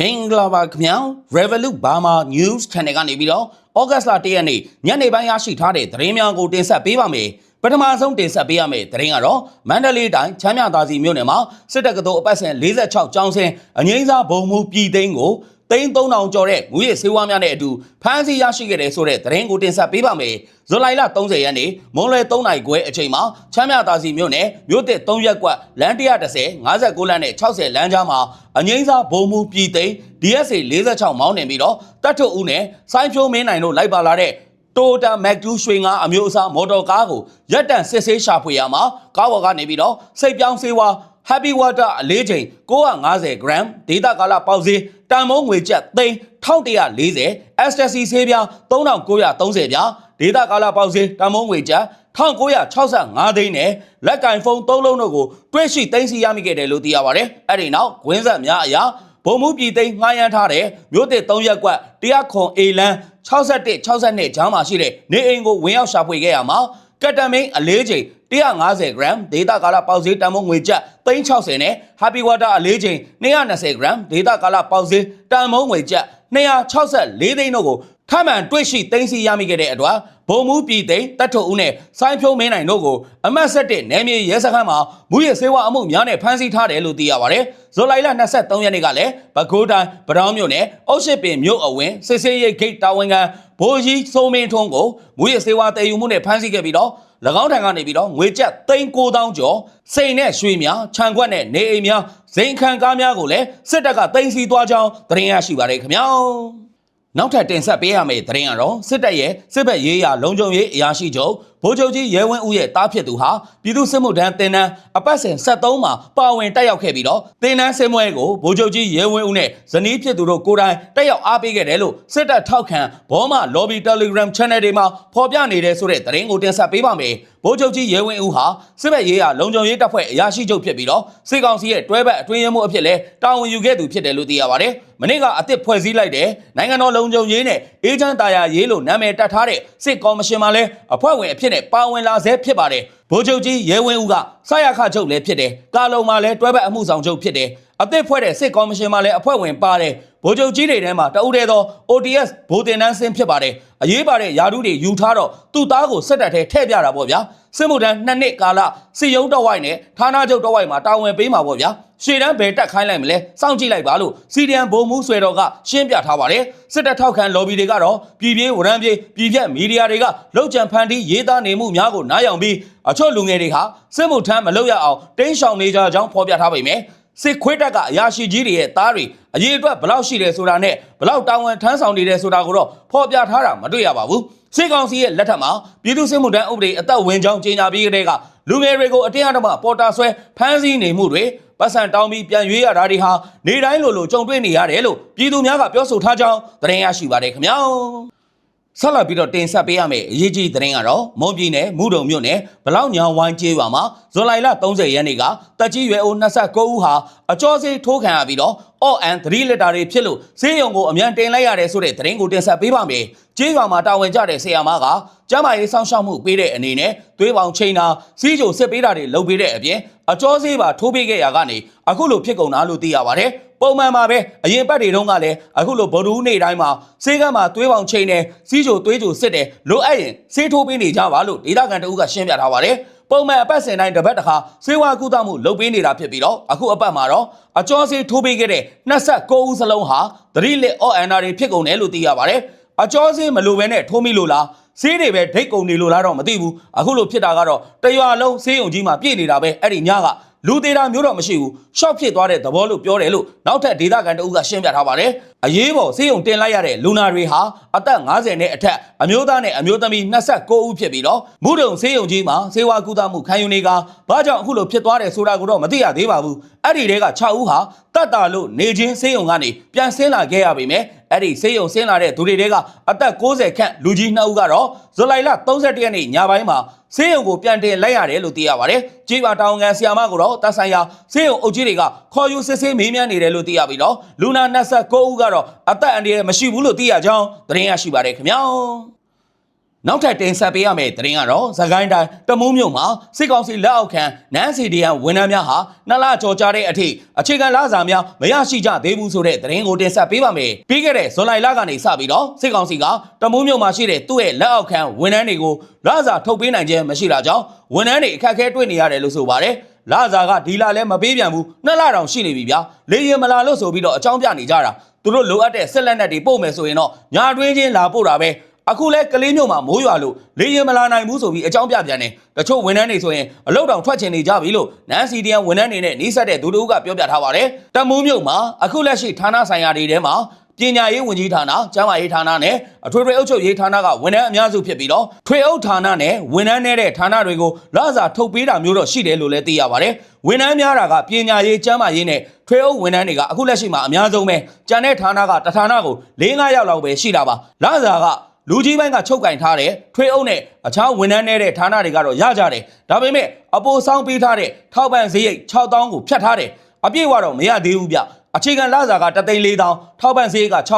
မင်္ဂလာပါခင်ဗျာ Revolut Burma News Channel ကနေပြီးတော့ဩဂတ်စ်လ1ရက်နေ့ညနေပိုင်းရရှိထားတဲ့သတင်းများကိုတင်ဆက်ပေးပါမယ်ပထမဆုံးတင်ဆက်ပေးရမယ့်သတင်းကတော့မန္တလေးတိုင်းချမ်းမြသာစီမြို့နယ်မှာစစ်တပ်ကတော်အပတ်စဉ်46ကျောင်းစင်အငိမ့်စားဘုံမှုပြည်သိန်းကိုသိန်း 3000ကျော်တဲ့မူရစ်ဆေးဝါးများနဲ့အတူဖမ်းဆီးရရှိခဲ့တဲ့ဆိုတဲ့သတင်းကိုတင်ဆက်ပေးပါမယ်ဇူလိုင်လ30ရက်နေ့မွန်းလွယ်3နိုင်ခွဲအချိန်မှာချမ်းမြသာစီမြို့နယ်မြို့တစ်3ရက်ကွက်လမ်း130 59လမ်းနဲ့60လမ်းကြားမှာအငိမ့်စားဘုံမှုပြည်သိန်း DSA 46မောင်းနေပြီးတော့တတ်ထုပ်ဦးနဲ့စိုင်းဖြိုးမင်းနိုင်တို့လိုက်ပါလာတဲ့ တိုတာမက်တူးရွှေငါအမျိုးအစားမော်တော်ကားကိုရက်တန်စစ်ဆေးရှာဖွေရမှာကားဝကနေပြီးတော့စိတ်ပြောင်းဆေးဝါး Happy Water အလေးချိန်950 gram ဒေတာကာလပေါက်ဈေးတန်မုံငွေကျပ်သိန်း1140 Ecstasy ဆေးပြား3930ပြားဒေတာကာလပေါက်ဈေးတန်မုံငွေကျပ်1965သိန်းနဲ့လက်ကင်ဖုန်း3လုံးတို့ကိုတွဲရှိသိမ်းဆည်းရမိခဲ့တယ်လို့သိရပါတယ်။အဲ့ဒီနောက်ဂွင်းဆက်များအရာဘုံမှုပြည်သိမ်းငှားရမ်းထားတဲ့မြို့တစ်3ရက်ကွက်တရားခွန်အေလန်း 61 62ကျောင်းမှာရှိတဲ့နေအိမ်ကိုဝင်ရောက်ရှာဖွေခဲ့ရမှာကက်တမင်းအလေးချိန်150 gram ဒေတာကာလပေါက်ဈေးတန်ဖိုးငွေကျပ်360နဲ့ Happy Water အလေးချိန်220 gram ဒေတာကာလပေါက်ဈေးတန်ဖိုးငွေကျပ်264သိန်းတို့ကိုထမှန်တွေ့ရှိသိမ်းဆည်းရမိခဲ့တဲ့အတွက် ဘုံမူပြည်သိမ်းတတ်ထုတ်ဦးနဲ့စိုင်းဖြုံးမင်းနိုင်တို့ကိုအမတ်ဆက်တဲ့နယ်မြေရဲစခန်းမှာမူရစေဝါအမှုများနဲ့ဖမ်းဆီးထားတယ်လို့သိရပါတယ်။ဇူလိုင်လ23ရက်နေ့ကလည်းပဲခူးတိုင်းဗတောင်းမြို့နယ်အုတ်ရှိပင်မြို့အဝင်စစ်စေးရိတ်ဂိတ်တာဝန်ခံဘိုးကြီးစိုးမင်းထွန်းကိုမူရစေဝါတည်ယူမှုနဲ့ဖမ်းဆီးခဲ့ပြီးတော့၎င်းထံကနေပြီးတော့ငွေကျပ်3900ကျော်စိန်နဲ့ရွှေများခြံခွက်နဲ့နေအိမ်များဇိမ်ခံကားများကိုလည်းစစ်တပ်ကတင်စီသွားကြောင်းသတင်းရရှိပါတယ်ခင်ဗျာ။ နောက်ထပ်တင်ဆက်ပေးရမယ့်သတင်းကတော့စစ်တပ်ရဲ့စစ်ဘက်ရေးရာလုံခြုံရေးအရာရှိချုပ် ဗိုလ်ချုပ်ကြီးရဲဝင်းဦးရဲ့တားဖြစ်သူဟာပြည်သူ့စစ်မှုထမ်းတင်နန်းအပတ်စဉ်73မှာပါဝင်တက်ရောက်ခဲ့ပြီးတော့တင်နန်းစင်မွဲကိုဗိုလ်ချုပ်ကြီးရဲဝင်းဦးနဲ့ဇနီးဖြစ်သူတို့ကိုယ်တိုင်တက်ရောက်အားပေးခဲ့တယ်လို့စစ်တပ်ထောက်ခံဘောမ lobby telegram channel တွေမှာဖော်ပြနေတဲ့ဆိုတဲ့သတင်းကိုတင်ဆက်ပေးပါမယ်ဗိုလ်ချုပ်ကြီးရဲဝင်းဦးဟာစစ်ဘက်ရေးရာလုံခြုံရေးတပ်ဖွဲ့အရာရှိချုပ်ဖြစ်ပြီးတော့စစ်ကောင်စီရဲ့တွဲဘက်အတွင်းရေးမှူးအဖြစ်လဲတာဝန်ယူခဲ့သူဖြစ်တယ်လို့သိရပါတယ်မနေ့ကအစ်စ်ဖွဲ့စည်းလိုက်တဲ့နိုင်ငံတော်လုံခြုံရေးနဲ့အေဂျင့်တာယာရေးလို့နာမည်တက်ထားတဲ့စစ်ကော်မရှင်မှာလဲအဖွဲ့ဝင်အဖြစ်နဲ့ပါဝင်လာဆဲဖြစ်ပါတယ်ဗိုလ်ချုပ်ကြီးရဲဝင်းဦးကစရခချုပ်လည်းဖြစ်တယ်ကာလုံမှာလည်းတွဲဘက်အမှုဆောင်ချုပ်ဖြစ်တယ်အသစ်ဖွဲ့တဲ့စစ်ကော်မရှင်မှာလည်းအဖွဲ့ဝင်ပါတယ်ဗိုလ်ချုပ်ကြီးတွေထဲမှာတအုပ်တည်းသော ODS ဗိုလ်တင်တန်းစင်းဖြစ်ပါတယ်အရေးပါတဲ့ယာဒူးတွေယူထားတော့သူ့သားကိုစစ်တပ်ထဲထည့်ပြတာပေါ့ဗျာစစ်မှုထမ်းနှစ်နှစ်ကာလစစ်ရုံးတော်ဝိုက်နဲ့ဌာနချုပ်တော်ဝိုက်မှာတာဝန်ပေးမှာပေါ့ဗျာ ရှေ့တန်းဘယ်တက်ခိုင်းလိုက်မလဲစောင့်ကြည့်လိုက်ပါလို့စီဒီအမ်ဘုံမှုဆွေတော်ကရှင်းပြထားပါတယ်စစ်တပ်ထောက်ခံ lobby တွေကတော့ပြည်ပြေးဝရမ်းပြေးပြည်ပြက်မီဒီယာတွေကလောက်ကြံဖန်တီးရေးသားနေမှုများကိုနားယောင်ပြီးအချို့လူငယ်တွေဟာစစ်မှုထမ်းမလုပ်ရအောင်တင်းရှောင်နေကြကြောင်းဖော်ပြထားပေမယ့်စစ်ခွေးတက်ကအရာရှိကြီးတွေရဲ့သားတွေအရေးအတွက်ဘလောက်ရှိတယ်ဆိုတာနဲ့ဘလောက်တာဝန်ထမ်းဆောင်နေတယ်ဆိုတာကိုတော့ဖော်ပြထားတာမတွေ့ရပါဘူးစစ်ကောင်စီရဲ့လက်ထက်မှာပြည်သူ့စစ်မှုထမ်းဥပဒေအသက်ဝင်ကြောင်းကြေညာပြီးတဲ့က လူငယ်တွေကိုအတင်းအဓမ္မပေါ်တာဆွဲဖမ်းဆီးနေမှုတွေပတ်စံတောင်းပြီးပြန်ရွေးရတာတွေဟာနေတိုင်းလိုလိုကြုံတွေ့နေရတယ်လို့ပြည်သူများကပြောဆိုထားကြောင်းသတင်းရရှိပါတယ်ခင်ဗျာ ဆက်လက်ပြီးတော့တင်ဆက်ပေးရမယ့်အရေးကြီးသတင်းကတော့မွန်ပြည်နယ်မူတုံမြို့နယ်ဘလောက်ညောင်ဝိုင်းကျေးရွာမှာဇွန်လ30ရက်နေ့ကတက်ကြီးရွယ်အို29ဦးဟာအကျော်စေးထိုးခံရပြီးတော့အော့အန်3လီတာတွေဖြစ်လို့ဈေးရုံကိုအမြန်တင်လိုက်ရတယ်ဆိုတဲ့သတင်းကိုတင်ဆက်ပေးပါမယ်။ကျေးရွာမှာတာဝန်ကျတဲ့ဆရာမကကျမရေးစောင့်ရှောက်မှုပေးတဲ့အနေနဲ့သွေးပေါင်ချိန်တာစီးကြိုစစ်ပေးတာတွေလုပ်ပေးတဲ့အပြင်အကျော်စေးပါထိုးပေးခဲ့ရကနေအခုလိုဖြစ်ကုန်တာလို့သိရပါတယ်။ ပုံမှန်ပါပဲအရင်ပတ်တွေတုန်းကလည်းအခုလိုဗဒူးနေ့တိုင်းမှာစေးကမ်းမှာသွေးပေါင်ချိန်တယ်စီးကြိုသွေးကြိုစစ်တယ်လိုအပ်ရင်စေးထိုးပေးနေကြပါလို့ဒေသခံတအုပ်ကရှင်းပြထားပါတယ်။ပုံမှန်အပတ်စဉ်တိုင်းတစ်ပတ်တစ်ခါစေဝါကုသမှုလုပ်ပေးနေတာဖြစ်ပြီးတော့အခုအပတ်မှာတော့အကျော်စေးထိုးပေးခဲ့တဲ့29ဦးစလုံးဟာသတိလက်အော့အန်နာတွေဖြစ်ကုန်တယ်လို့သိရပါတယ်အကျော်စေးမလိုဘဲနဲ့ထိုးမိလို့လားစေးတွေပဲဒိတ်ကုန်နေလို့လားတော့မသိဘူးအခုလိုဖြစ်တာကတော့တရွာလုံးစေးုံကြီးမှာပြည့်နေတာပဲအဲ့ဒီညက လူသေးတာမျိုးတော့မရှိဘူးရှော့ဖြစ်သွားတဲ့သဘောလို့ပြောတယ်လို့နောက်ထပ်ဒေသခံတအုပ်ကရှင်းပြထားပါတယ်အရေးပေါ်စေးုံတင်လိုက်ရတဲ့လူနာတွေဟာအသက်50နဲ့အထက်အမျိုးသားနဲ့အမျိုးသမီး29ဦးဖြစ်ပြီးတော့မုဒုံစေးုံကြီးမှာစေဝါကူတာမှုခံယူနေကဘာကြောင့်အခုလိုဖြစ်သွားတယ်ဆိုတာကိုတော့မသိရသေးပါဘူး အဲ့ဒီတဲက6ဦးဟာတတ်တာလို့နေချင်းစေးုံကနေပြန်ဆင်းလာခဲ့ရပေမဲ့အဲ့ဒီစေးုံဆင်းလာတဲ့သူတွေတဲကအသက်60ခန့်လူကြီး2ဦးကတော့ဇူလိုင်လ31ရက်နေ့ညပိုင်းမှာဆေးရုံကိုပြန်တင်လိုက်ရတယ်လို့သိရပါတယ်။ကြေးပါတောင်ငံဆီယာမကိုတော့တပ်ဆိုင်ရာဆေးရုံအုပ်ကြီးတွေကခေါ်ယူစစ်ဆေးမေးမြန်းနေတယ်လို့သိရပြီးတော့လူနာ29ဦးကတော့အသက်အန္တရာယ်မရှိဘူးလို့သိရကြောင်းသတင်းရရှိပါတယ်ခင်ဗျာ။ နောက်ထပ်တင်ဆက်ပေးရမယ့်သတင်းကတော့သခိုင်းတိုင်းတမူးမြို့မှာစစ်ကောင်စီလက်အောက်ခံနန်းစီဒီယန်ဝန်ထမ်းများဟာနှစ်လကြော်ကြတဲ့အထိအခြေခံလစာများမရရှိကြသေးဘူးဆိုတဲ့သတင်းကိုတင်ဆက်ပေးပါမယ်။ပြီးခဲ့တဲ့ဇွန်လလကနေစပြီးတော့စစ်ကောင်စီကတမူးမြို့မှာရှိတဲ့သူ့ရဲ့လက်အောက်ခံဝန်ထမ်းတွေကိုလစာထုတ်ပေးနိုင်ခြင်းမရှိတာကြောင့်ဝန်ထမ်းတွေအခက်အခဲတွေ့နေရတယ်လို့ဆိုပါတယ်။လစာကဒီလလဲမပေးပြန်ဘူးနှစ်လတောင်ရှိနေပြီဗျာ။လေရင်မလာလို့ဆိုပြီးတော့အကြောင်းပြနေကြတာ။သူတို့လိုအပ်တဲ့ဆက်လက်နက်တွေပို့မယ်ဆိုရင်တော့ညာတွင်းချင်းလာပို့တာပဲ။ အခုလဲကလေးမျိုးမှာမိုးရွာလို့လေရင်မလာနိုင်ဘူးဆိုပြီးအကြောင်းပြပြန်တယ်တချို့ဝန်ထမ်းတွေဆိုရင်အလောက်တောင်ထွက်ချင်နေကြပြီလို့နန်စီဒီယန်ဝန်ထမ်းတွေနဲ့နှိစက်တဲ့ဒူတူကပြောပြထားပါတယ်တမူးမြို့မှာအခုလက်ရှိဌာနဆိုင်ရာတွေထဲမှာပညာရေးဝန်ကြီးဌာန၊ကျန်းမာရေးဌာနနဲ့အထွေထွေအုပ်ချုပ်ရေးဌာနကဝန်ထမ်းအများစုဖြစ်ပြီးတော့ထွေအုပ်ဌာနနဲ့ဝန်ထမ်းနေတဲ့ဌာနတွေကိုလစာထုတ်ပေးတာမျိုးတော့ရှိတယ်လို့လည်းသိရပါတယ်။ဝန်ထမ်းများတာကပညာရေးကျန်းမာရေးနဲ့ထွေအုပ်ဝန်ထမ်းတွေကအခုလက်ရှိမှာအများဆုံးပဲ။ကျန်တဲ့ဌာနကတဌာနကို၄၅ယောက်လောက်ပဲရှိတာပါ။လစာက လူကြီးပိုင်းကချုပ်ကင်ထားတယ်ထွေအုပ်နဲ့အခြားဝန်ထမ်းနေတဲ့ဌာနတွေကတော့ရကြတယ်ဒါပေမဲ့အပိုဆောင်ပေးထားတဲ့ထောက်ပံ့စရိတ်6000ကိုဖြတ်ထားတယ်အပြည့်ဝတော့မရသေးဘူးဗျအခြေခံလစာက3သိန်း4000ထောက်ပံ့စရိတ်က6000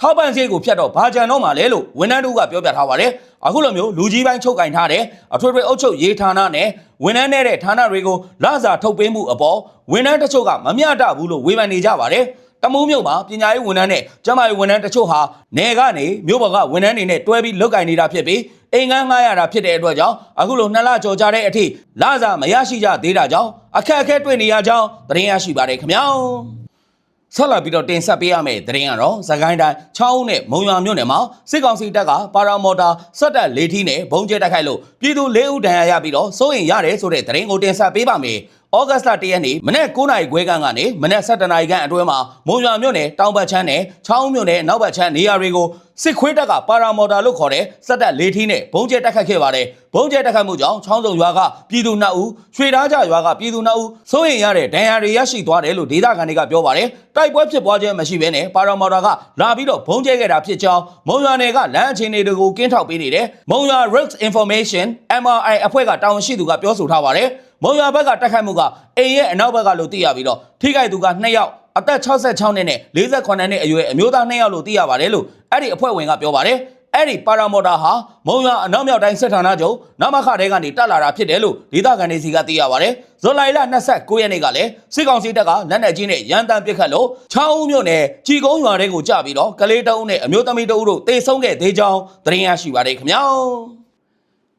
ထောက်ပံ့စရိတ်ကိုဖြတ်တော့ဘာကြံတော့မှလဲလို့ဝန်ထမ်းတို့ကပြောပြထားပါတယ်အခုလိုမျိုးလူကြီးပိုင်းချုပ်ကင်ထားတယ်အထွေထွေအုပ်ချုပ်ရေးဌာနနဲ့ဝန်ထမ်းနေတဲ့ဌာနတွေကိုလစာထုတ်ပေးမှုအပေါ်ဝန်ထမ်းတချို့ကမမျှတဘူးလို့ဝေဖန်နေကြပါတယ် တမိုးမြို့မှာပညာရေးဝန်ထမ်းနဲ့ကျန်းမာရေးဝန်ထမ်းတချို့ဟာနယ်ကနေမြို့ပေါ်ကဝန်ထမ်းတွေနဲ့တွဲပြီးလုပ်ကင်နေတာဖြစ်ပြီးအိမ်ငန်းငှားရတာဖြစ်တဲ့အတွက်ကြောင့်အခုလိုနှစ်လကြော်ကြတဲ့အထိလစာမရရှိကြသေးတာကြောင့်အခက်အခဲတွေ့နေရကြောင်းသတင်းရရှိပါတယ်ခင်ဗျာဆက်လာပြီးတော့တင်ဆက်ပေးရမယ့်သတင်းကတော့သခိုင်းတိုင်းချောင်းဦးနဲ့မုံရွာမြို့နယ်မှာစစ်ကောင်စီတပ်ကပါရာမော်တာစက်တက်လေးထီးနဲ့ဘုံကျဲတိုက်ခိုက်လို့ပြည်သူ၄ဦးဒဏ်ရာရပြီးတော့စိုးရင်ရတယ်ဆိုတဲ့သတင်းကိုတင်ဆက်ပေးပါမယ်။ ဩဂတ်စ်လ၁ရက်နေ့မနေ့9နာရီခွဲခန့်ကနေမနေ့7နာရီခန့်အတွင်းမှာမုံရွာမြို့နယ်တောင်ဘက်ချမ်းနယ်ချောင်းမြို့နယ်နောက်ဘက်ချမ်းနေရာတွေကိုစစ်ခွေးတပ်ကပါရာမော်တာလို့ခေါ်တဲ့စက်တက်လေးထီးနဲ့ဘုံကျဲတိုက်ခိုက်ခဲ့ပါတယ်။ဘုံကျဲတိုက်ခိုက်မှုကြောင့်ချောင်းစုံရွာကပြည်သူ2ဦးရွှေသားကြရွာကပြည်သူ2ဦးစိုးရင်ရတဲ့ဒဏ်ရာတွေရရှိသွားတယ်လို့ဒေသခံတွေကပြောပါတယ်။တိုက်ပွဲဖြစ်ပွားခြင်းမရှိဘဲနဲ့ပါရာမော်တာကလာပြီးတော့ဘုံကျဲခဲ့တာဖြစ်ကြောင်းမုံရွာနယ်ကလမ်းအခြေအနေတွေကိုကင်းထောက်ပေးနေတယ်။မုံရွာ Risk Information MRI အဖွဲ့ကတာဝန်ရှိသူကပြောဆိုထားပါတယ်။ မုံရွာဘက်ကတိုက်ခိုက်မှုကအိမ်ရဲ့အနောက်ဘက်ကလို့သိရပြီးတော့ထိခိုက်သူက2ယောက်အသက်66နှစ်နဲ့48နှစ်အရွယ်အမျိုးသား2ယောက်လို့သိရပါတယ်လို့အဲ့ဒီအဖွဲ့ဝင်ကပြောပါတယ်အဲ့ဒီပါရာမော်တာဟာမုံရွာအနောက်မြောက်တိုင်းစစ်ဌာနချုပ်နမခတဲကနေတက်လာတာဖြစ်တယ်လို့ဒေသခံတွေစီကသိရပါတယ်။ဇွန်လလ29ရက်နေ့ကလည်းစစ်ကောင်စီတပ်ကလက်နက်ကြီးနဲ့ရန်တမ်းပစ်ခတ်လို့ချောင်းဦးမြို့နယ်ကြီးကုန်းရွာတဲကိုကြပြီးတော့ကလေးတအုပ်နဲ့အမျိုးသမီးတအုပ်တို့တေဆုံးခဲ့သေးကြောင်းသတင်းရရှိပါတယ်ခင်ဗျာ။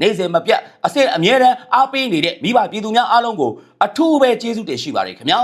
နေ့စဉ်မပြတ်အစစ်အမြဲတမ်းအားပေးနေတဲ့မိဘပြည်သူများအားလုံးကိုအထူးပဲကျေးဇူးတင်ရှိပါတယ်ခင်ဗျာ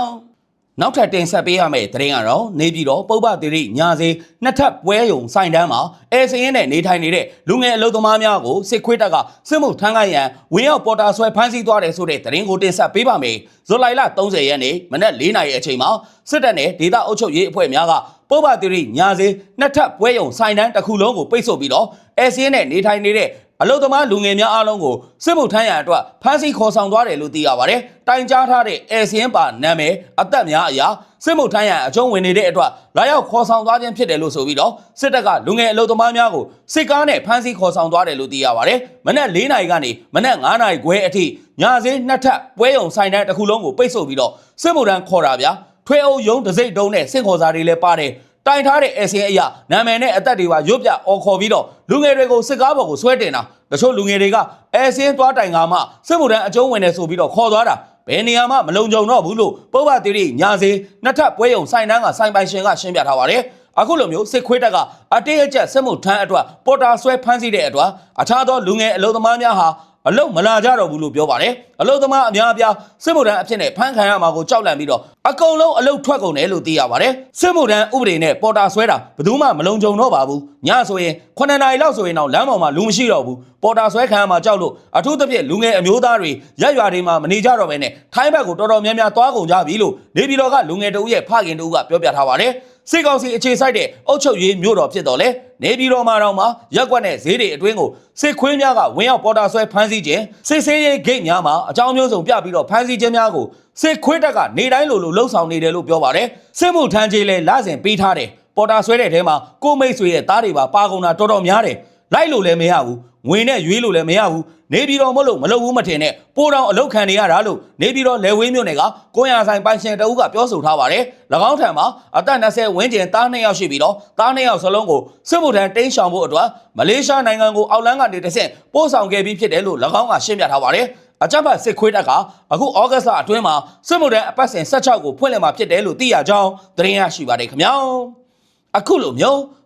နောက်ထပ်တင်ဆက်ပေးရမယ့်သတင်းကတော့နေပြည်တော်ပုပ္ပတိရိညာစေနှစ်ထပ်ပွဲယုံဆိုင်တန်းမှာအဲစရင်နဲ့နေထိုင်နေတဲ့လူငယ်အလုပ်သမားများကိုစစ်ခွေးတပ်ကစစ်မှုထမ်းခိုင်းရန်ဝင်းရောက်ပေါ်တာဆွဲဖမ်းဆီးသွားတယ်ဆိုတဲ့သတင်းကိုတင်ဆက်ပေးပါမယ်။ဇူလိုင်လ30ရက်နေ့မနက်၄နာရီအချိန်မှာစစ်တပ်နဲ့ဒေသအုပ်ချုပ်ရေးအဖွဲ့များကပုပ္ပတိရိညာစေနှစ်ထပ်ပွဲယုံဆိုင်တန်းတစ်ခုလုံးကိုပိတ်ဆို့ပြီးတော့အဲစရင်နဲ့နေထိုင်နေတဲ့ အလုသမားလူငယ်များအားလုံးကိုစစ်မှုထမ်းရန်အတွက်ဖမ်းဆီးခေါ်ဆောင်သွားတယ်လို့သိရပါတယ်။တိုင်ကြားထားတဲ့အဲစင်းပါနာမည်အသက်များအရာစစ်မှုထမ်းရန်အကျုံးဝင်နေတဲ့အတွက်လာရောက်ခေါ်ဆောင်သွားခြင်းဖြစ်တယ်လို့ဆိုပြီးတော့စစ်တပ်ကလူငယ်အလုသမားများကိုစစ်ကားနဲ့ဖမ်းဆီးခေါ်ဆောင်သွားတယ်လို့သိရပါတယ်။မနက်၄နာရီကနေမနက်9နာရီခွဲအထိညစင်းနှစ်ထပ်ပွဲရုံဆိုင်တန်းတစ်ခုလုံးကိုပိတ်ဆို့ပြီးတော့စစ်မှုထမ်းခေါ်တာဗျာ။ထွေအုပ်ယုံတစိမ့်တုံးနဲ့စင့်ခေါ်စာတွေလည်းပါတယ်။ တိုင်ထားတဲ့အစင်းအရာနာမည်နဲ့အသက်တွေပါရွတ်ပြအော်ခေါ်ပြီးတော့လူငယ်တွေကိုစစ်ကားပေါ်ကိုဆွဲတင်တာတချို့လူငယ်တွေကအစင်းသွားတိုင်ကမှစစ်မှုထမ်းအကျုံးဝင်နေဆိုပြီးတော့ခေါ်သွားတာဘယ်နေရာမှမလုံခြုံတော့ဘူးလို့ပုဗ္ဗတိရိညာစေနှစ်ထပ်ပွဲယုံဆိုင်တန်းကဆိုင်ပိုင်ရှင်ကရှင်းပြထားပါတယ်အခုလိုမျိုးစစ်ခွေးတက်ကအတေးအကျက်စစ်မှုထမ်းအတွက်ပေါ်တာဆွဲဖမ်းဆီးတဲ့အတွက်အခြားသောလူငယ်အလုံသမားများဟာ အလုတ်မလာကြတော့ဘူးလို့ပြောပါတယ်အလုတ်သမားအများအပြားစစ်မှုထမ်းအဖြစ်နဲ့ဖမ်းခံရမှာကိုကြောက်လန့်ပြီးတော့အကုန်လုံးအလုတ်ထွက်ကုန်တယ်လို့သိရပါတယ်စစ်မှုထမ်းဥပဒေနဲ့ပေါ်တာဆွဲတာဘယ်သူမှမလုံခြုံတော့ပါဘူးညဆိုရင်9နာရီလောက်ဆိုရင်တော့လမ်းပေါ်မှာလူမရှိတော့ဘူးပေါ်တာဆွဲခံရမှာကြောက်လို့အထူးသဖြင့်လူငယ်အမျိုးသားတွေရက်ရွာတွေမှာမနေကြတော့ဘဲနဲ့ထိုင်းဘက်ကိုတော်တော်များများသွားကုန်ကြပြီလို့နေပြည်တော်ကလူငယ်တဦးရဲ့ဖခင်တဦးကပြောပြထားပါတယ် စစ်ကောင်စီအခြေစိုက်တဲ့အုပ်ချုပ်ရေးမြို့တော်ဖြစ်တော်လဲနေပြည်တော်မှာတော့မှရက်ကွက်နဲ့ဈေးတွေအတွင်းကိုစစ်ခွေးများကဝင်ရောက်ပေါ်တာဆွဲဖမ်းဆီးခြင်းစစ်ဆေးရေးဂိတ်များမှာအကြောင်းမျိုးစုံပြပြီးတော့ဖမ်းဆီးခြင်းများကိုစစ်ခွေးတပ်ကနေတိုင်းလိုလိုလှုပ်ဆောင်နေတယ်လို့ပြောပါတယ်စစ်မှုထမ်းကြီးလဲလစဉ်ပေးထားတယ်ပေါ်တာဆွဲတဲ့ထဲမှာကိုမိတ်ဆွေရဲ့သားတွေပါပါကုန်တာတော်တော်များတယ် လိုက်လို့လည်းမရဘူးငွေနဲ့ရွေးလို့လည်းမရဘူးနေပြည်တော်မလို့မလုပ်ဘူးမထင်နဲ့ပိုးတောင်အလုတ်ခံနေရတာလို့နေပြည်တော်လေဝင်းမြို့နယ်ကကိုရဆိုင်ပိုင်ရှင်တအုပ်ကပြောဆိုထားပါတယ်၎င်းထံမှာအသက်20ဝန်းကျင်သား2ယောက်ရှိပြီးတော့သား2ယောက်စလုံးကိုစစ်မှုထမ်းတင်းရှောင်ဖို့အတွက်မလေးရှားနိုင်ငံကိုအောက်လန်းကနေတစ်ဆင့်ပို့ဆောင်ခဲ့ပြီးဖြစ်တယ်လို့၎င်းကရှင်းပြထားပါတယ်အကြမ်းဖက်စစ်ခွေးတပ်ကအခုဩဂတ်စ်လအတွင်းမှာစစ်မှုထမ်းအပတ်စဉ်16ကိုဖွင့်လှစ်မှာဖြစ်တယ်လို့သိရကြောင်းသတင်းရရှိပါတယ်ခင်ဗျာအခုလိုမျိုး